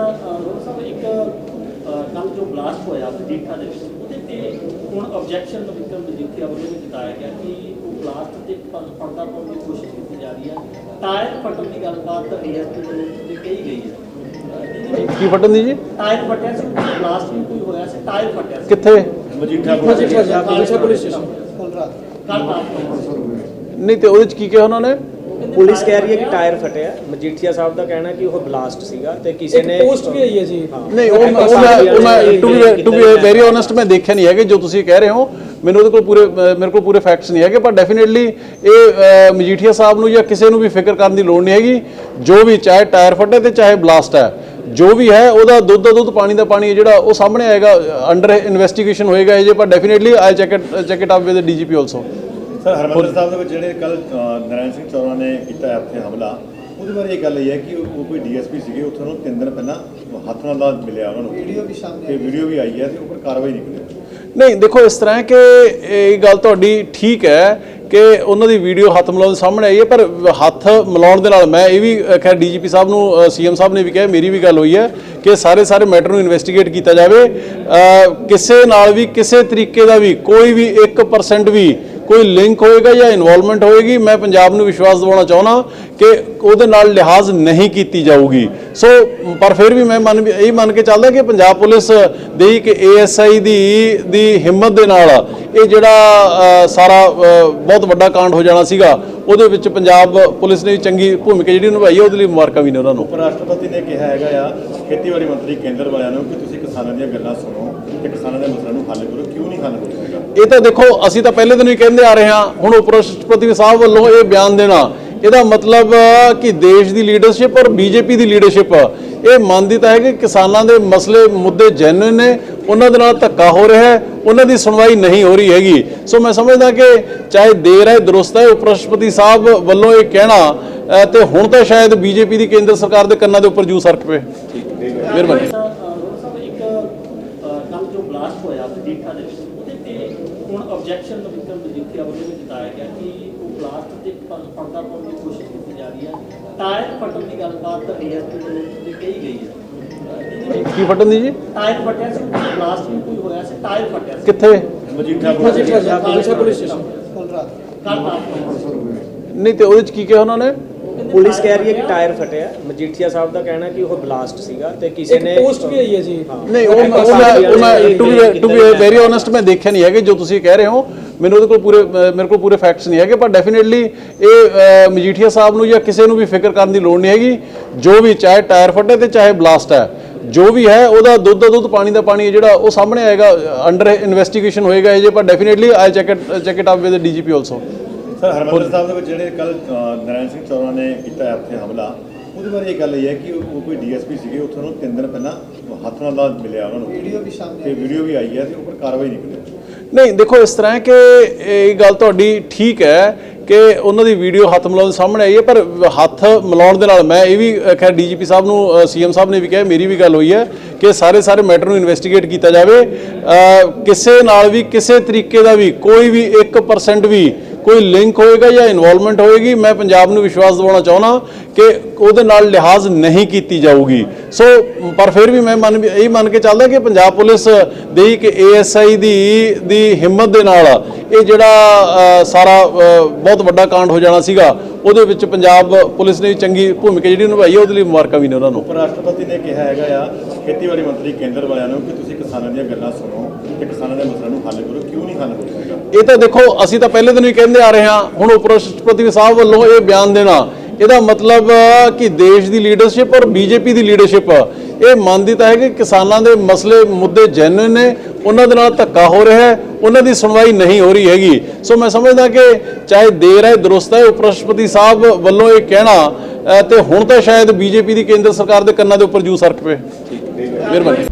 ਅੱਛਾ ਰੋਹਨ ਸਾਹਿਬ ਇੱਕ ਕੱਲ ਜੋ ਬਲਾਸਟ ਹੋਇਆ ਮਜੀਠਾ ਦੇ ਵਿੱਚ ਉਹਦੇ ਤੇ ਹੁਣ ਆਬਜੈਕਸ਼ਨ ਵਿਕਰਮ ਮਜੀਠੀਆ ਵੱਲੋਂ ਵੀ ਜਤਾਇਆ ਗਿਆ ਕਿ ਉਹ ਬਲਾਸਟ ਤੇ ਪਰਦਾ ਪਾਉਣ ਦੀ ਕੋਸ਼ਿਸ਼ ਕੀਤੀ ਜਾ ਰਹੀ ਹੈ। ਟਾਇਰ ਫਟਣ ਦੀ ਗੱਲਬਾਤ ਡੀਐਸਪੀ ਵੱਲੋਂ ਤੇ ਕਹੀ ਗਈ ਹੈ। ਕੀ ਫਟਣ ਦੀ ਜੀ? ਟਾਇਰ ਫਟਿਆ ਸੀ ਬਲਾਸਟ ਵੀ ਕੋਈ ਹੋਇਆ ਸੀ ਟਾਇਰ ਫਟਿਆ ਸੀ। ਕਿੱਥੇ? ਮਜੀਠਾ ਪੁਲਿਸ ਸਟੇਸ਼ਨ ਕੱਲ ਰਾਤ ਕੱਲ। ਰਾਤ। ਨਹੀਂ ਤੇ ਉਹਦੇ ਚ ਕੀ ਕਿਹਾ ਉਹਨਾਂ ਨੇ? ਪੁਲਿਸ ਕਹਿ ਰਹੀ ਹੈ ਕਿ ਟਾਇਰ ਫਟਿਆ ਮਜੀਠੀਆ ਸਾਹਿਬ ਦਾ ਕਹਿਣਾ ਕਿ ਉਹ ਬਲਾਸਟ ਸੀਗਾ ਤੇ ਕਿਸੇ ਨੇ ਪੋਸਟ ਵੀ ਆਈ ਹੈ ਜੀ। ਨਹੀਂ ਉਹ ਮੈਂ- to be to be very honest ਮੈਂ ਦੇਖਿਆ ਨਹੀਂ ਹੈਗੇ ਜੋ ਤੁਸੀਂ ਕਹਿ ਰਹੇ ਹੋ। ਮੈਨੂੰ ਉਹਦੇ ਕੋਲ ਪੂਰੇ ਮੇਰੇ ਕੋਲ ਪੂਰੇ ਫੈਕਟਸ ਨਹੀਂ ਹੈਗੇ ਪਰ ਡੈਫੀਨਿਟਲੀ ਇਹ ਮਜੀਠੀਆ ਸਾਹਿਬ ਨੂੰ ਜਾਂ ਕਿਸੇ ਨੂੰ ਵੀ ਫਿਕਰ ਕਰਨ ਦੀ ਲੋੜ ਨਹੀਂ ਹੈਗੀ। ਜੋ ਵੀ ਚਾਹੇ ਟਾਇਰ ਫਟੇ ਤੇ ਚਾਹੇ ਬਲਾਸਟ ਹੈ। ਜੋ ਵੀ ਹੈ ਉਹਦਾ ਦੁੱਧ ਦਾ ਦੁੱਧ ਪਾਣੀ ਦਾ ਪਾਣੀ ਹੈ ਜਿਹੜਾ ਉਹ ਸਾਹਮਣੇ ਆਏਗਾ ਅੰਡਰ ਇਨਵੈਸਟੀਗੇਸ਼ਨ ਹੋਏਗਾ ਇਹ ਜੇ ਪਰ definitely I check it check it up with DGP also Harmandir Sahib ਦੇ ਵਿੱਚ ਜਿਹੜੇ ਕੱਲ ਨਰਾਇਣ ਸਿੰਘ ਚੌਰਾ ਨੇ ਕੀਤਾ ਹੈ ਇੱਥੇ ਹਮਲਾ ਉਹਦੇ ਬਾਰੇ ਇਹ ਗੱਲ ਇਹ ਹੈ ਕਿ ਉਹ ਕੋਈ ਡੀਐਸਪੀ ਸੀਗੇ ਉੱਥੇ ਉਹਨੂੰ ਤਿੰਨ ਦਿਨ ਪਹਿਲਾਂ ਹੱਥ ਨਾਲ ਦਾ ਮਿਲਿਆ ਉਹਨਾਂ ਨੂੰ। ਵੀਡੀਓ ਵੀ ਸਾਹਮਣੇ ਤੇ ਵੀਡੀਓ ਵੀ ਆਈ ਹੈ ਤੇ ਉੱਪਰ ਕਾਰਵਾਈ ਨਹੀਂ ਕੀਤੀ ਨਹੀਂ ਦੇਖੋ ਇਸ ਤਰ੍ਹਾਂ ਹੈ ਕਿ ਇਹ ਗੱਲ ਤੁਹਾਡੀ ਠੀਕ ਹੈ ਕਿ ਉਹਨਾਂ ਦੀ ਵੀਡੀਓ ਹੱਥ ਮਿਲਾਉਣ ਦੇ ਸਾਹਮਣੇ ਆਈ ਹੈ ਪਰ ਹੱਥ ਮਿਲਾਉਣ ਦੇ ਨਾਲ ਮੈਂ ਇਹ ਵੀ ਖੈਰ ਡੀਜੀਪੀ ਸਾਹਿਬ ਨੂੰ ਸੀਐਮ ਸਾਹਿਬ ਨੇ ਵੀ ਕਿਹਾ ਮੇਰੀ ਵੀ ਗੱਲ ਹੋਈ ਹੈ ਕਿ ਸਾਰੇ ਸਾਰੇ ਮੈਟਰ ਨੂੰ ਇਨਵੈਸਟੀਗੇਟ ਕੀਤਾ ਜਾਵੇ। ਕਿਸੇ ਨਾਲ ਵੀ ਕਿਸੇ ਤਰੀਕੇ ਦਾ ਵੀ ਕੋਈ ਵੀ 1% ਵੀ ਕੋਈ ਲਿੰਕ ਹੋਏਗਾ ਜਾਂ ਇਨਵੋਲਵਮੈਂਟ ਹੋਏਗੀ, ਮੈਂ ਪੰਜਾਬ ਨੂੰ ਵਿਸ਼ਵਾਸ ਦਿਵਾਉਣਾ ਚਾਹੁੰਦਾ ਕਿ ਉਹਦੇ ਨਾਲ ਲਿਹਾਜ਼ ਨਹੀਂ ਕੀਤੀ ਜਾਊਗੀ। ਸੋ ਪਰ ਫਿਰ ਵੀ ਮੈਂ ਮੰਨ ਇਹ ਮੰਨ ਕੇ ਚੱਲਦਾ ਕਿ ਪੰਜਾਬ ਪੁਲਿਸ ਦੀ ਕਿ ਏਐਸਆਈ ਦੀ ਦੀ ਹਿੰਮਤ ਦੇ ਨਾਲ ਇਹ ਜਿਹੜਾ ਸਾਰਾ ਬਹੁਤ ਵੱਡਾ ਕਾਂਡ ਹੋ ਜਾਣਾ ਸੀਗਾ, ਉਹਦੇ ਵਿੱਚ ਪੰਜਾਬ ਪੁਲਿਸ ਨੇ ਚੰਗੀ ਭੂਮਿਕਾ ਜਿਹੜੀ ਨਿਭਾਈ ਹੈ ਉਹਦੇ ਲਈ ਮੁਬਾਰਕਾਂ ਵੀ ਨੇ ਉਹਨਾਂ ਨੂੰ। ਉਪ ਰਾਸ਼ਟਰਪਤੀ ਨੇ ਕਿਹਾ ਹੈਗਾ ਆ, ਖੇਤੀਬਾੜੀ ਮੰਤਰੀ ਕੇਂਦਰ ਵਾਲਿਆਂ ਨੂੰ ਕਿ ਤੁਸੀਂ ਕਿਸਾਨਾਂ ਦੀਆਂ ਗੱਲਾਂ ਸੁਣੋ ਤੇ ਕਿਸਾਨਾਂ ਦੇ ਮਸਲਿਆਂ ਨੂੰ ਹੱਲ ਕਰੋ ਕਿਉਂ ਨਹੀਂ ਹੱਲ ਹੋ ਸਕੇਗਾ ਇਹ ਤਾਂ ਦੇਖੋ ਅਸੀਂ ਤਾਂ ਪਹਿਲੇ ਦਿਨ ਹੀ ਕਹਿੰਦੇ ਆ ਰਹੇ ਹਾਂ ਹੁਣ ਉਪ ਰਾਸ਼ਟਰਪਤੀ ਸਾਹਿਬ ਵੱਲੋਂ ਇਹ ਬਿਆਨ ਦੇਣਾ। ਇਹਦਾ ਮਤਲਬ ਕਿ ਦੇਸ਼ ਦੀ ਲੀਡਰਸ਼ਿਪ ਔਰ ਬੀਜੇਪੀ ਦੀ ਲੀਡਰਸ਼ਿਪ ਇਹ ਮੰਨਦੀ ਤਾਂ ਹੈ ਕਿ ਕਿਸਾਨਾਂ ਦੇ ਮਸਲੇ ਮੁੱਦੇ ਜੈਨੂਇਨ ਨੇ ਉਹਨਾਂ ਦੇ ਨਾਲ ਧੱਕਾ ਹੋ ਰਿਹਾ ਹੈ ਉਹਨਾਂ ਦੀ ਸੁਣਵਾਈ ਨਹੀਂ ਹੋ ਰਹੀ ਹੈਗੀ। ਸੋ ਮੈਂ ਸਮਝਦਾ ਕਿ ਚਾਹੇ ਦੇਰ ਹੈ ਦਰੁਸਤ ਹੈ ਉਪ ਰਾਸ਼ਟਰਪਤੀ ਸਾਹਿਬ ਵੱਲੋਂ ਇਹ ਕਹਿਣਾ ਤੇ ਹੁਣ ਤਾਂ ਸ਼ਾਇਦ ਬੀਜੇਪੀ ਦੀ ਕੇਂਦਰ ਸਰਕਾਰ ਦੇ ਕੰਨਾਂ ਦੇ ਉੱਪਰ ਜੂ ਸਰਕ ਪਏ ਮਿਹਰਬਾਨੀ ਅੱਛਾ, ਅ, ਰੋਹਨ ਸਾਹਿਬ ਇੱਕ ਕੱਲ ਜੋ ਬਲਾਸਟ ਹੋਇਆ ਮਜੀਠਾ ਦੇ ਵਿੱਚ ਉਹਦੇ ਤੇ ਹੁਣ ਆਬਜੈਕਸ਼ਨ ਵਿਕਰਮ ਮਜੀਠੀਆ ਵੱਲੋਂ ਵੀ ਜਤਾਇਆ ਗਿਆ ਕਿ ਉਹ ਬਲਾਸਟ ਤੇ ਪਰਦਾ ਪਾਉਣ ਦੀ ਕੋਸ਼ਿਸ਼ ਕੀਤੀ ਜਾ ਰਹੀ ਹੈ। ਟਾਇਰ ਫਟਣ ਦੀ ਗੱਲਬਾਤ ਡੀਐਸਪੀ ਵੱਲੋਂ ਤੇ ਕਹੀ ਗਈ ਹੈ। ਵਿੱਚ ਕੀ ਫਟਣ ਦੀ ਜੀ? ਟਾਇਰ ਫਟਿਆ ਸੀ ਬਲਾਸਟ ਵੀ ਕੋਈ ਹੋਇਆ ਸੀ ਟਾਇਰ ਫਟਿਆ ਸੀ। ਕਿੱਥੇ? Majitha police station. ਕੱਲ ਰਾਤ ਨੂੰ। ਨਹੀਂ ਤੇ ਉਹਦੇ ਚ ਕੀ ਕਿਹਾ ਉਹਨਾਂ ਨੇ? ਪੁਲਿਸ ਕਹਿ ਰਹੀ ਹੈ ਕਿ ਟਾਇਰ ਫਟਿਆ ਮਜੀਠੀਆ ਸਾਹਿਬ ਦਾ ਕਹਿਣਾ ਕਿ ਉਹ ਬਲਾਸਟ ਸੀਗਾ ਤੇ ਕਿਸੇ ਨੇ ਪੋਸਟ ਵੀ ਆਈ ਹੈ ਜੀ। ਨਹੀਂ ਉਹ ਮੈਂ ਉਹ ਮੈਂ to be to be very honest ਮੈਂ ਦੇਖਿਆ ਨਹੀਂ ਹੈਗੇ। ਜੋ ਤੁਸੀਂ ਕਹਿ ਰਹੇ ਹੋ ਮੈਨੂੰ ਉਹਦੇ ਕੋਲ ਪੂਰੇ ਮੇਰੇ ਕੋਲ ਪੂਰੇ ਫੈਕਟਸ ਨਹੀਂ ਹੈਗੇ ਪਰ ਡੈਫੀਨਿਟਲੀ ਇਹ ਮਜੀਠੀਆ ਸਾਹਿਬ ਨੂੰ ਜਾਂ ਕਿਸੇ ਨੂੰ ਵੀ ਫਿਕਰ ਕਰਨ ਦੀ ਲੋੜ ਨਹੀਂ ਹੈਗੀ। ਜੋ ਵੀ ਚਾਹੇ ਟਾਇਰ ਫਟੇ ਤੇ ਚਾਹੇ ਬਲਾਸਟ ਹੈ। ਜੋ ਵੀ ਹੈ ਉਹਦਾ ਦੁੱਧ ਦਾ ਦੁੱਧ ਪਾਣੀ ਦਾ ਪਾਣੀ ਹੈ ਜਿਹੜਾ ਉਹ ਸਾਹਮਣੇ ਆਏਗਾ ਅੰਡਰ ਇਨਵੈਸਟੀਗੇਸ਼ਨ ਹੋਏਗਾ ਇਹ ਜੇ ਪਰ definitely I check it check it up with DGP also sir Harmandir Sahib ਦੇ ਵਿੱਚ ਜਿਹੜੇ ਕੱਲ ਨਰਾਇਣ ਸਿੰਘ ਚੌਰਾ ਨੇ ਕੀਤਾ ਹੈ ਇੱਥੇ ਹਮਲਾ ਉਹਦੇ ਬਾਰੇ ਇਹ ਗੱਲ ਇਹ ਹੈ ਕਿ ਉਹ ਕੋਈ ਡੀਐਸਪੀ ਸੀਗੇ ਉੱਥੇ ਉਹਨੂੰ ਤਿੰਨ ਦਿਨ ਪਹਿਲਾਂ ਹੱਥ ਨਾਲ ਦਾ ਮਿਲਿਆ ਉਹਨਾਂ ਨੂੰ। ਵੀਡੀਓ ਵੀ ਸਾਹਮਣੇ ਤੇ ਵੀਡੀਓ ਵੀ ਆਈ ਹੈ ਤੇ ਉੱਪਰ ਕਾਰਵਾਈ ਨਹੀਂ ਕੀਤੀ ਨਹੀਂ ਦੇਖੋ ਇਸ ਤਰ੍ਹਾਂ ਹੈ ਕਿ ਇਹ ਗੱਲ ਤੁਹਾਡੀ ਠੀਕ ਹੈ ਕਿ ਉਹਨਾਂ ਦੀ ਵੀਡੀਓ ਹੱਥ ਮਿਲਾਉਣ ਦੇ ਸਾਹਮਣੇ ਆਈ ਹੈ ਪਰ ਹੱਥ ਮਿਲਾਉਣ ਦੇ ਨਾਲ ਮੈਂ ਇਹ ਵੀ ਖੈਰ ਡੀਜੀਪੀ ਸਾਹਿਬ ਨੂੰ ਸੀਐਮ ਸਾਹਿਬ ਨੇ ਵੀ ਕਿਹਾ ਮੇਰੀ ਵੀ ਗੱਲ ਹੋਈ ਹੈ ਕਿ ਸਾਰੇ ਸਾਰੇ ਮੈਟਰ ਨੂੰ ਇਨਵੈਸਟੀਗੇਟ ਕੀਤਾ ਜਾਵੇ। ਕਿਸੇ ਨਾਲ ਵੀ ਕਿਸੇ ਤਰੀਕੇ ਦਾ ਵੀ ਕੋਈ ਵੀ 1% ਵੀ ਕੋਈ ਲਿੰਕ ਹੋਏਗਾ ਜਾਂ ਇਨਵੋਲਵਮੈਂਟ ਹੋਏਗੀ, ਮੈਂ ਪੰਜਾਬ ਨੂੰ ਵਿਸ਼ਵਾਸ ਦਿਵਾਉਣਾ ਚਾਹੁੰਦਾ ਕਿ ਉਹਦੇ ਨਾਲ ਲਿਹਾਜ਼ ਨਹੀਂ ਕੀਤੀ ਜਾਊਗੀ। ਸੋ ਪਰ ਫਿਰ ਵੀ ਮੈਂ ਮੰਨ ਇਹ ਮੰਨ ਕੇ ਚੱਲਦਾ ਕਿ ਪੰਜਾਬ ਪੁਲਿਸ ਦੀ ਕਿ ਏਐਸਆਈ ਦੀ ਦੀ ਹਿੰਮਤ ਦੇ ਨਾਲ ਇਹ ਜਿਹੜਾ ਸਾਰਾ ਬਹੁਤ ਵੱਡਾ ਕਾਂਡ ਹੋ ਜਾਣਾ ਸੀਗਾ, ਉਹਦੇ ਵਿੱਚ ਪੰਜਾਬ ਪੁਲਿਸ ਨੇ ਚੰਗੀ ਭੂਮਿਕਾ ਜਿਹੜੀ ਨਿਭਾਈ ਹੈ ਉਹਦੇ ਲਈ ਮੁਬਾਰਕਾਂ ਵੀ ਨੇ ਉਹਨਾਂ ਨੂੰ। ਉਪ ਰਾਸ਼ਟਰਪਤੀ ਨੇ ਕਿਹਾ ਹੈਗਾ ਆ, ਖੇਤੀਬਾੜੀ ਮੰਤਰੀ ਕੇਂਦਰ ਵਾਲਿਆਂ ਨੂੰ ਕਿ ਤੁਸੀਂ ਕਿਸਾਨਾਂ ਦੀਆਂ ਗੱਲਾਂ ਸੁਣੋ। ਤੇ ਕਿਸਾਨਾਂ ਦੇ ਮਸਲਿਆਂ ਨੂੰ ਹੱਲ ਕਰੋ ਕਿਉਂ ਨਹੀਂ ਹੱਲ ਹੋ ਸਕੇਗਾ ਇਹ ਤਾਂ ਦੇਖੋ ਅਸੀਂ ਤਾਂ ਪਹਿਲੇ ਦਿਨ ਹੀ ਕਹਿੰਦੇ ਆ ਰਹੇ ਹਾਂ ਹੁਣ ਉਪ ਰਾਸ਼ਟਰਪਤੀ ਸਾਹਿਬ ਵੱਲੋਂ ਇਹ ਬਿਆਨ ਦੇਣਾ। ਇਹਦਾ ਮਤਲਬ ਕਿ ਦੇਸ਼ ਦੀ ਲੀਡਰਸ਼ਿਪ ਔਰ ਬੀਜੇਪੀ ਦੀ ਲੀਡਰਸ਼ਿਪ ਇਹ ਮੰਨਦੀ ਤਾਂ ਹੈ ਕਿ ਕਿਸਾਨਾਂ ਦੇ ਮਸਲੇ ਮੁੱਦੇ ਜੈਨੂਇਨ ਨੇ ਉਹਨਾਂ ਦੇ ਨਾਲ ਧੱਕਾ ਹੋ ਰਿਹਾ ਹੈ ਉਹਨਾਂ ਦੀ ਸੁਣਵਾਈ ਨਹੀਂ ਹੋ ਰਹੀ ਹੈਗੀ। ਸੋ ਮੈਂ ਸਮਝਦਾ ਕਿ ਚਾਹੇ ਦੇਰ ਹੈ ਦਰੁਸਤ ਹੈ ਉਪ ਰਾਸ਼ਟਰਪਤੀ ਸਾਹਿਬ ਵੱਲੋਂ ਇਹ ਕਹਿਣਾ ਤੇ ਹੁਣ ਤਾਂ ਸ਼ਾਇਦ ਬੀਜੇਪੀ ਦੀ ਕੇਂਦਰ ਸਰਕਾਰ ਦੇ ਕੰਨਾਂ ਦੇ ਉੱਪਰ ਜੂ ਸਰਕ ਪਏ ਮਿਹਰਬਾਨੀ।